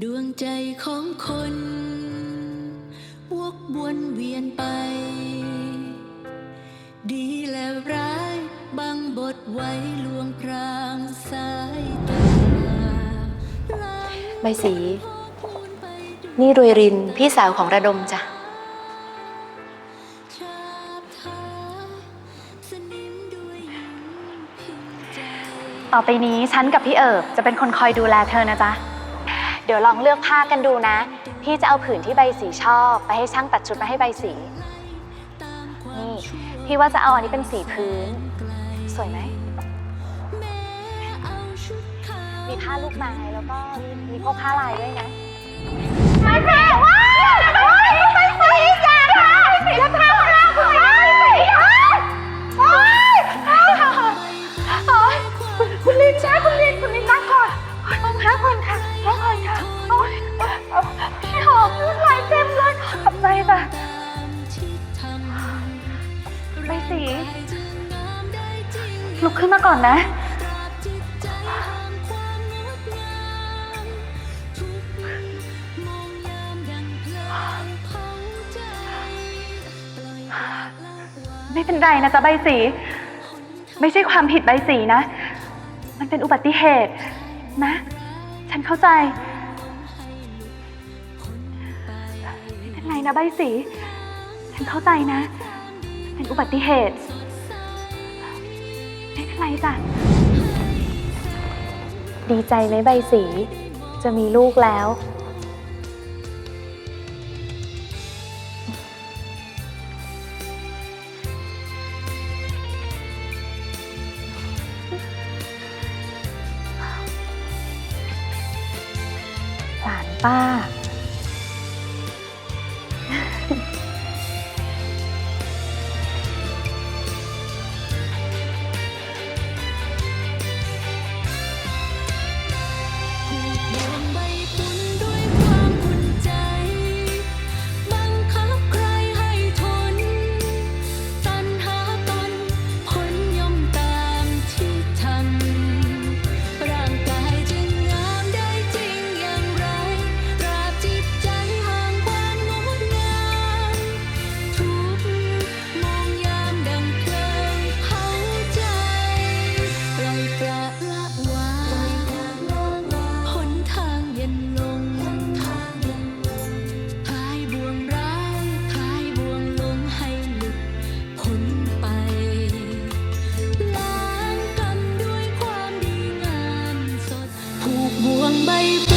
ดวงใจของคน วกวนเวียนไป ดีและร้ายบางบทไว้ลวงพรางสายตาใบสี นี่รวยรินพี่สาวของระดมจ้ะชาบทาสนิมด้วยยิ้มพิมพ์ใจต่อไปนี้ฉันกับพี่เอิบจะเป็นคนคอยดูแลเธอนะจ๊ะเดี๋ยวลองเลือกผ้ากันดูนะ พี่จะเอาผืนที่ใบสีชอบ ไปให้ช่างตัดชุดมาให้ใบสี นี่ พี่ว่าจะเอาอันนี้เป็นสีพื้น สวยไหม มีผ้าลูกไม้แล้วก็มีพวกผ้าลายด้วยนะมาแม่ว้าวไปสีจ้าค่ะสีล ล่อยปละละวางไม่เป็นไรนะจ๊ะใบสี ไม่ใช่ความผิดใบสีนะ มันเป็นอุบัติเหตุนะ ฉันเข้าใจ ไม่เป็นไรนะใบสี ฉันเข้าใจนะ เป็นอุบัติเหตุ ไม่เป็นไรจ้ะ ดีใจไหมใบสี จะมีลูกแล้ว หลานป้า bay